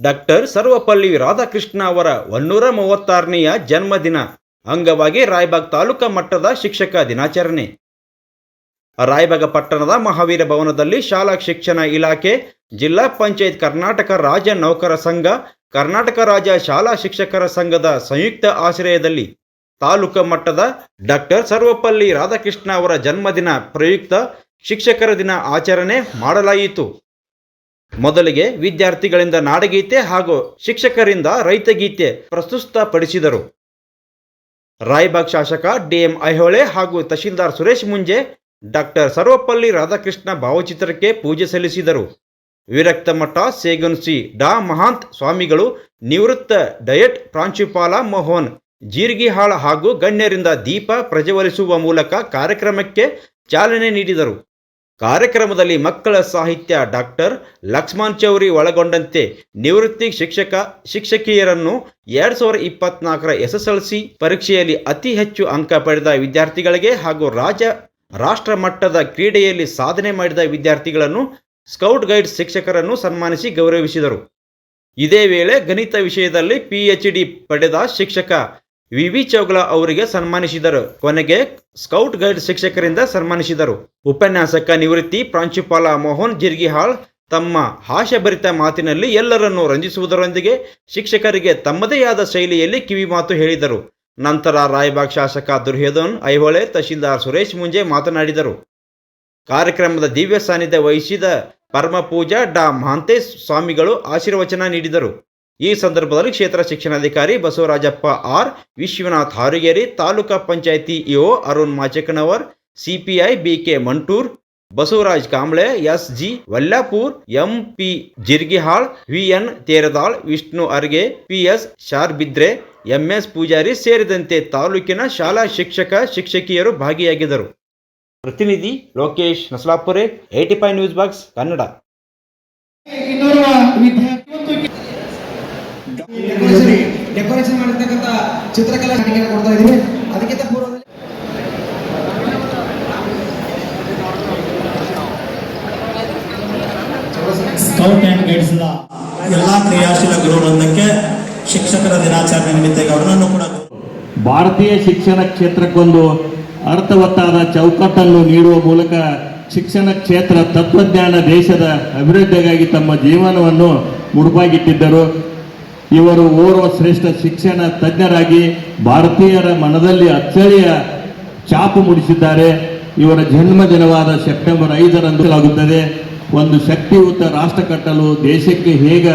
Doctor Sarvepalli Radhakrishna ಅವರ ಒನ್ನೂರ ಮೂವತ್ತಾರನೆಯ ಜನ್ಮದಿನ, ಅಂಗವಾಗಿ ರಾಯಬಾಗ್ ತಾಲೂಕಾ ಮಟ್ಟದ ಶಿಕ್ಷಕ ದಿನಾಚರಣೆ. ರಾಯಬಾಗ ಪಟ್ಟಣದ ಮಹಾವೀರ ಭವನದಲ್ಲಿ ಶಾಲಾ ಶಿಕ್ಷಣ ಇಲಾಖೆ, ಜಿಲ್ಲಾ ಪಂಚಾಯತ್ ಕರ್ನಾಟಕ ರಾಜ್ಯ ನೌಕರ ಸಂಘ, ಕರ್ನಾಟಕ ರಾಜ್ಯ ಶಾಲಾ ಶಿಕ್ಷಕರ ಸಂಘದ ಸಂಯುಕ್ತ ಆಶ್ರಯದಲ್ಲಿ ತಾಲೂಕು ಮಟ್ಟದ ಡಾಕ್ಟರ್ ಸರ್ವಪಲ್ಲಿ ರಾಧಾಕೃಷ್ಣ ಅವರ ಜನ್ಮದಿನ ಪ್ರಯುಕ್ತ ಶಿಕ್ಷಕರ ದಿನ ಆಚರಣೆ ಮಾಡಲಾಯಿತು. ಮೊದಲಿಗೆ ವಿದ್ಯಾರ್ಥಿಗಳಿಂದ ನಾಡಗೀತೆ ಹಾಗೂ ಶಿಕ್ಷಕರಿಂದ ರೈತಗೀತೆ ಪ್ರಸ್ತುತಪಡಿಸಿದರು. ರಾಯಬಾಗ್ ಶಾಸಕ ಡಿಎಂ ಐಹೊಳೆ ಹಾಗೂ ತಹಶೀಲ್ದಾರ್ ಸುರೇಶ್ ಮುಂಜೆ, ಡಾಕ್ಟರ್ ಸರ್ವಪಲ್ಲಿ ರಾಧಾಕೃಷ್ಣ ಭಾವಚಿತ್ರಕ್ಕೆ ಪೂಜೆ ಸಲ್ಲಿಸಿದರು. ವಿರಕ್ತಮಠ ಮಠ ಸೇಗನ್ಸಿ ಡಾ ಮಹಾಂತ್ ಸ್ವಾಮಿಗಳು, ನಿವೃತ್ತ ಡಯಟ್ ಪ್ರಾಂಶುಪಾಲ ಮೋಹನ್, ಜೀರ್ಗಿಹಾಳ ಹಾಗೂ ಗಣ್ಯರಿಂದ ದೀಪ ಪ್ರಜ್ವಲಿಸುವ ಮೂಲಕ ಕಾರ್ಯಕ್ರಮಕ್ಕೆ ಚಾಲನೆ ನೀಡಿದರು. ಕಾರ್ಯಕ್ರಮದಲ್ಲಿ ಮಕ್ಕಳ ಸಾಹಿತ್ಯ ಡಾಕ್ಟರ್ ಲಕ್ಷ್ಮಣ್ ಚೌರಿ ಒಳಗೊಂಡಂತೆ ನಿವೃತ್ತಿ ಶಿಕ್ಷಕ ಶಿಕ್ಷಕಿಯರನ್ನು ಎರಡ್ ಸಾವಿರದ ಇಪ್ಪತ್ನಾಲ್ಕರ ಎಸ್ಎಸ್ಎಲ್ಸಿ ಪರೀಕ್ಷೆಯಲ್ಲಿ ಅತಿ ಹೆಚ್ಚು ಅಂಕ ಪಡೆದ ವಿದ್ಯಾರ್ಥಿಗಳಿಗೆ ಹಾಗೂ ರಾಜ್ಯ ರಾಷ್ಟ್ರ ಮಟ್ಟದ ಕ್ರೀಡೆಯಲ್ಲಿ ಸಾಧನೆ ಮಾಡಿದ ವಿದ್ಯಾರ್ಥಿಗಳನ್ನು ಸ್ಕೌಟ್ ಗೈಡ್ ಶಿಕ್ಷಕರನ್ನು ಸನ್ಮಾನಿಸಿ ಗೌರವಿಸಿದರು. ಇದೇ ವೇಳೆ ಗಣಿತ ವಿಷಯದಲ್ಲಿ ಪಿಎಚ್ಡಿ ಪಡೆದ ಶಿಕ್ಷಕ ವಿ ವಿ ಚೌಗಲ ಅವರಿಗೆ ಸನ್ಮಾನಿಸಿದರು. ಕೊನೆಗೆ ಸ್ಕೌಟ್ ಗೈಡ್ ಶಿಕ್ಷಕರಿಂದ ಸನ್ಮಾನಿಸಿದರು. ಉಪನ್ಯಾಸಕ ನಿವೃತ್ತಿ ಪ್ರಾಂಶುಪಾಲ ಮೋಹನ್ ಜಿರ್ಗಿಹಾಳ್ ತಮ್ಮ ಹಾಸ್ಯಭರಿತ ಮಾತಿನಲ್ಲಿ ಎಲ್ಲರನ್ನು ರಂಜಿಸುವುದರೊಂದಿಗೆ ಶಿಕ್ಷಕರಿಗೆ ತಮ್ಮದೇ ಆದ ಶೈಲಿಯಲ್ಲಿ ಕಿವಿಮಾತು ಹೇಳಿದರು. ನಂತರ ರಾಯಬಾಗ್ ಶಾಸಕ ದುರ್ಯೋಧನ್ ಐಹೊಳೆ ತಹಶೀಲ್ದಾರ್ ಸುರೇಶ್ ಮುಂಜೆ ಮಾತನಾಡಿದರು. ಕಾರ್ಯಕ್ರಮದ ದಿವ್ಯ ಸಾನ್ನಿಧ್ಯ ವಹಿಸಿದ ಪರಮಪೂಜಾ ಡಾ ಮಹಾಂತೇಶ್ ಸ್ವಾಮಿಗಳು ಆಶೀರ್ವಚನ ನೀಡಿದರು. ಈ ಸಂದರ್ಭದಲ್ಲಿ ಕ್ಷೇತ್ರ ಶಿಕ್ಷಣಾಧಿಕಾರಿ Basavarajappa R, Vishwanath Harigeri, taluka panchayat EO Arun Machakanavar, CPI BK Mantur, Basavaraj Kamble S G Vallapur M P Jirgihal, VN Teradal, Vishnu Arge, PS Sharbidre, MS Pujari ಸೇರಿದಂತೆ ತಾಲೂಕಿನ ಶಾಲಾ ಶಿಕ್ಷಕ, ಶಿಕ್ಷಕಿಯರು ಭಾಗಿಯಾಗಿದ್ದರು. ಪ್ರತಿನಿಧಿ Lokesh Nasalapure eighty five news box, Kannada. ವಿದ್ಯಾರ್ಥಿ decoration ಮಾಡಿರ್ತಕ್ಕಂಥ ಚಿತ್ರಕಲಾ ಟಿಕೆಟ್ ಕೊಡ್ತಾ ಇದೀವಿ ಅದಕ್ಕಿಂತ ಪೂರ್ವದಲ್ಲಿ ಸ್ಕೌಟ್ ಅಂಡ್ ಗೈಡ್ಸ್ನ ಎಲ್ಲ ಕ್ರಿಯಾಶೀಲ ಗುರುವೃಂದಕ್ಕೆ ಶಿಕ್ಷಕರ ದಿನಾಚರಣೆ ನಿಮಿತ್ತ ಅವರನ್ನು ಕೂಡ ಭಾರತೀಯ ಶಿಕ್ಷಣ ಕ್ಷೇತ್ರಕ್ಕೊಂದು ಅರ್ಥವತ್ತಾದ ಚೌಕಟ್ಟನ್ನು ನೀಡುವ ಮೂಲಕ ಶಿಕ್ಷಣ ಕ್ಷೇತ್ರ ತತ್ವಜ್ಞಾನ ದೇಶದ ಅಭಿವೃದ್ಧಿಗಾಗಿ ತಮ್ಮ ಜೀವನವನ್ನು ಮುಡುಪಾಗಿಟ್ಟಿದ್ದರು. ಇವರು ಓರ್ವ ಶ್ರೇಷ್ಠ ಶಿಕ್ಷಣ ತಜ್ಞರಾಗಿ ಭಾರತೀಯರ ಮನದಲ್ಲಿ ಅಚ್ಚಳಿಯ ಚಾಪು ಮೂಡಿಸಿದ್ದಾರೆ. ಇವರ ಜನ್ಮ ದಿನವಾದ ಸೆಪ್ಟೆಂಬರ್ ಐದರಂದು ಆಗುತ್ತದೆ. ಒಂದು ಶಕ್ತಿಯುತ ರಾಷ್ಟ್ರ ಕಟ್ಟಲು ದೇಶಕ್ಕೆ ಹೇಗ,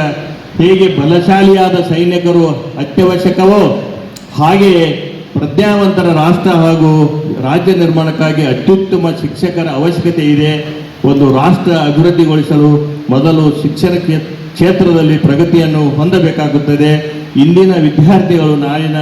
ಹೇಗೆ ಬಲಶಾಲಿಯಾದ ಸೈನಿಕರು ಅತ್ಯವಶ್ಯಕವೋ, ಹಾಗೆಯೇ ಪ್ರಜ್ಞಾವಂತರ ರಾಷ್ಟ್ರ ಹಾಗೂ ರಾಜ್ಯ ನಿರ್ಮಾಣಕ್ಕಾಗಿ ಅತ್ಯುತ್ತಮ ಶಿಕ್ಷಕರ ಅವಶ್ಯಕತೆ ಇದೆ. ಒಂದು ರಾಷ್ಟ್ರ ಅಭಿವೃದ್ಧಿಗೊಳಿಸಲು ಮೊದಲು ಶಿಕ್ಷಣ ಕ್ಷೇ- ಕ್ಷೇತ್ರದಲ್ಲಿ ಪ್ರಗತಿಯನ್ನು ಹೊಂದಬೇಕಾಗುತ್ತದೆ. ಇಂದಿನ ವಿದ್ಯಾರ್ಥಿಗಳು ನಾಳಿನ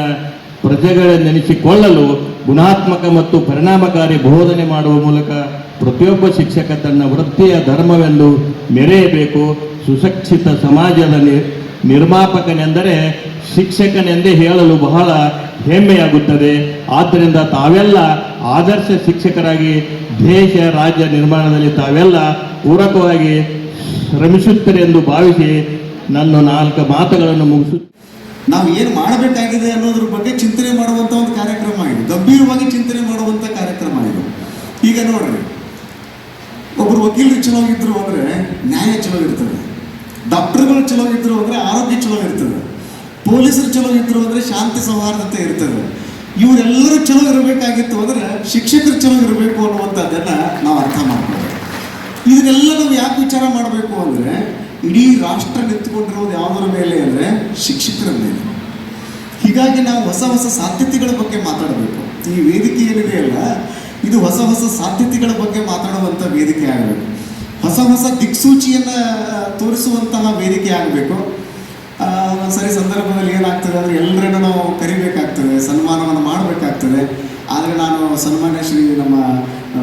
ಪ್ರಜೆಗಳೆಂದೆನಿಸಿಕೊಳ್ಳಲು ಗುಣಾತ್ಮಕ ಮತ್ತು ಪರಿಣಾಮಕಾರಿ ಬೋಧನೆ ಮಾಡುವ ಮೂಲಕ ಪ್ರತಿಯೊಬ್ಬ ಶಿಕ್ಷಕ ತನ್ನ ವೃತ್ತಿಯ ಧರ್ಮವೆಂದು ಮೆರೆಯಬೇಕು. ಸುಶಿಕ್ಷಿತ ಸಮಾಜದ ನಿರ್ಮಾಪಕನೆಂದರೆ ಶಿಕ್ಷಕನೆಂದೇ ಹೇಳಲು ಬಹಳ ಹೆಮ್ಮೆಯಾಗುತ್ತದೆ. ಆದ್ದರಿಂದ ತಾವೆಲ್ಲ ಆದರ್ಶ ಶಿಕ್ಷಕರಾಗಿ ದೇಶ, ರಾಜ್ಯ ನಿರ್ಮಾಣದಲ್ಲಿ ತಾವೆಲ್ಲ ಪೂರಕವಾಗಿ ಶ್ರಮಿಸುತ್ತೀರೆಂದು ಭಾವಿಸಿ ನನ್ನ ನಾಲ್ಕು ಮಾತುಗಳನ್ನು ಮುಗಿಸು ನಾವು ಏನು ಮಾಡಬೇಕಾಗಿದೆ ಅನ್ನೋದ್ರ ಬಗ್ಗೆ ಚಿಂತನೆ ಮಾಡುವಂಥ ಒಂದು ಕಾರ್ಯಕ್ರಮ ಇದು. ಗಂಭೀರವಾಗಿ ಚಿಂತನೆ ಮಾಡುವಂಥ ಕಾರ್ಯಕ್ರಮ ಇದು. ಈಗ ನೋಡ್ರಿ ಒಬ್ಬರು ವಕೀಲರು ಚಲೋ ಇದ್ರು ಅಂದ್ರೆ ನ್ಯಾಯ ಚಲೋ ಇರ್ತದೆ ಡಾಕ್ಟರ್ಗಳು ಚಲೋ ಇದ್ರು ಅಂದ್ರೆ ಆರೋಗ್ಯ ಚಲೋ ಇರ್ತದೆ ಪೊಲೀಸರು ಚಲೋ ಇದ್ರು ಅಂದ್ರೆ ಶಾಂತಿ ಸೌಹಾರ್ದತೆ ಇರ್ತದೆ. ಇವರೆಲ್ಲರೂ ಚಲೋ ಇರಬೇಕಾಗಿತ್ತು ಅಂದ್ರೆ ಶಿಕ್ಷಕರು ಚಲೋ ಇರಬೇಕು ಅನ್ನುವಂಥದ್ದನ್ನು ನಾವು ಅರ್ಥ ಮಾಡ್ಕೊಳ್ಳೋದು ಇದನ್ನೆಲ್ಲ ನಾವು ಯಾಕೆ ವಿಚಾರ ಮಾಡಬೇಕು ಅಂದರೆ, ಇಡೀ ರಾಷ್ಟ್ರ ನಿಂತ್ಕೊಂಡಿರೋದು ಯಾವುದರ ಮೇಲೆ ಅಂದರೆ ಶಿಕ್ಷಕರ ಮೇಲೆ. ಹೀಗಾಗಿ ನಾವು ಹೊಸ ಹೊಸ ಸಾಧ್ಯತೆಗಳ ಬಗ್ಗೆ ಮಾತಾಡಬೇಕು. ಈ ವೇದಿಕೆ ಏನಿದೆ ಅಲ್ಲ, ಇದು ಹೊಸ ಹೊಸ ಸಾಧ್ಯತೆಗಳ ಬಗ್ಗೆ ಮಾತಾಡುವಂಥ ವೇದಿಕೆ ಆಗಬೇಕು. ಹೊಸ ಹೊಸ ದಿಕ್ಸೂಚಿಯನ್ನು ತೋರಿಸುವಂತಹ ವೇದಿಕೆ ಆಗಬೇಕು. ಸರಿ ಸಂದರ್ಭದಲ್ಲಿ ಏನಾಗ್ತದೆ ಅಂದರೆ ಎಲ್ಲರನ್ನು ನಾವು ಕರಿಬೇಕಾಗ್ತದೆ, ಸನ್ಮಾನವನ್ನು ಮಾಡಬೇಕಾಗ್ತದೆ. ಆದರೆ ನಾನು ಸನ್ಮಾನ್ಯ ಶ್ರೀ ನಮ್ಮ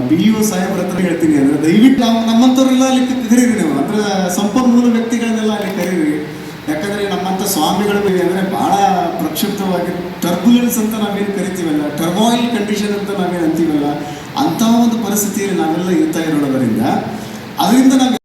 ಬಿ ಯು ಸಾಹೇಬ್ರ ಹತ್ರ ಹೇಳ್ತೀನಿ. ಅಂದರೆ ದಯವಿಟ್ಟು ನಾವು ನಮ್ಮಂಥವ್ರೆಲ್ಲ ಅಲ್ಲಿ ಕರೀರಿ ನೀವು. ಅಂದರೆ ಸಂಪನ್ಮೂಲ ವ್ಯಕ್ತಿಗಳನ್ನೆಲ್ಲ ಅಲ್ಲಿ ಕರೀರಿ. ಯಾಕಂದರೆ ನಮ್ಮಂಥ ಮೇಲೆ ಅಂದರೆ ಭಾಳ ಪ್ರಕ್ಷುಬ್ಧವಾಗಿ ಟರ್ಬುಲೆನ್ಸ್ ಅಂತ ನಾವೇನು ಕರಿತೀವಲ್ಲ ಟರ್ಬಾಯಿಲ್ ಕಂಡೀಷನ್ ಅಂತ ನಾವೇನು ಅಂತೀವಲ್ಲ, ಅಂತಹ ಒಂದು ಪರಿಸ್ಥಿತಿಯಲ್ಲಿ ನಾವೆಲ್ಲ ಇರ್ತಾ ಇರೋದರಿಂದ, ಅದರಿಂದ ನಾವು